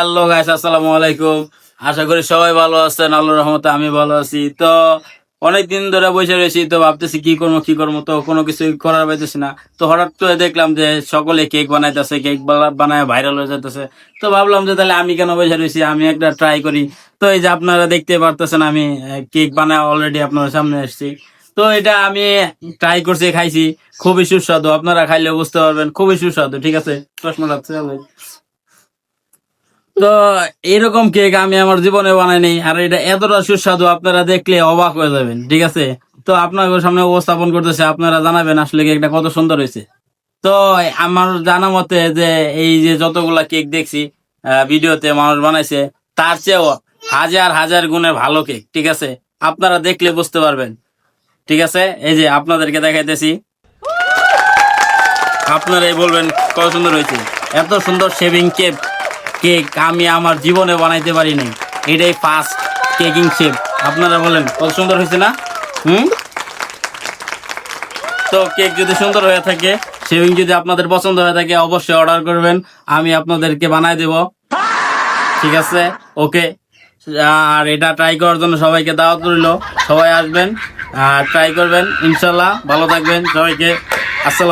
Hello guys, আসসালামু আলাইকুম। আশা করি সবাই ভালো আছেন, আল্লাহর রহমতে আমি ভালো আছি। তো অনেক দিন ধরে বসে রয়েছি, তো ভাবতেছি কি করব কি করব, তো কোনো কিছু করার পাইতেছি না। তো হঠাৎ করে দেখলাম যে সকলে কেক বানাইতেছে, কেক বানায় ভাইরাল হয়ে যাইতেছে। তো ভাবলাম যে তাহলে আমি কেন বসে রয়েছি, আমি একটা ট্রাই করি। তো এই যে আপনারা দেখতে পারতেছেন, আমি কেক বানায় অলরেডি আপনার সামনে এসেছি তো এটা আমি ট্রাই করছি, খাইছি। খুবই সুস্বাদু, আপনারা খাইলে বুঝতে পারবেন, খুবই সুস্বাদু, ঠিক আছে? প্রশ্ন লাগছে তো এরকম কেক আমি আমার জীবনে বানাইনি, আর এটা এতটা সুস্বাদু, আপনারা দেখলে অবাক হয়ে যাবেন, ঠিক আছে? তো আপনাদের সামনে উপস্থাপন করতেছে, আপনারা জানাবেন আসলে কেকটা কত সুন্দর হয়েছে। তো আমার জানা মতে যে এই যে যতগুলা কেক দেখছি ভিডিওতে মানুষ বানাইছে, তার চেয়েও হাজার হাজার গুণে ভালো কেক ঠিক আছে? আপনারা দেখলে বুঝতে পারবেন, ঠিক আছে? এই যে আপনাদেরকে দেখাইতেছি। আপনারাই বলবেন কত সুন্দর হয়েছে। এত সুন্দর শেভিং কেক কেক আমি আমার জীবনে বানাইতে পারি নাই এটাই ফার্স্ট কেকিং শেপ আপনারা বলেন, কত সুন্দর হয়েছে না? হুম? তো কেক যদি সুন্দর হয়ে থাকে শেভিং যদি আপনাদের পছন্দ হয়ে থাকে, অবশ্যই অর্ডার করবেন। আমি আপনাদেরকে বানাই দেব। ঠিক আছে? ওকে আর এটা ট্রাই করার জন্য সবাইকে দাওয়াত রইল। সবাই আসবেন, আর ট্রাই করবেন। ইনশাল্লাহ, ভালো থাকবেন সবাইকে। আসসালাম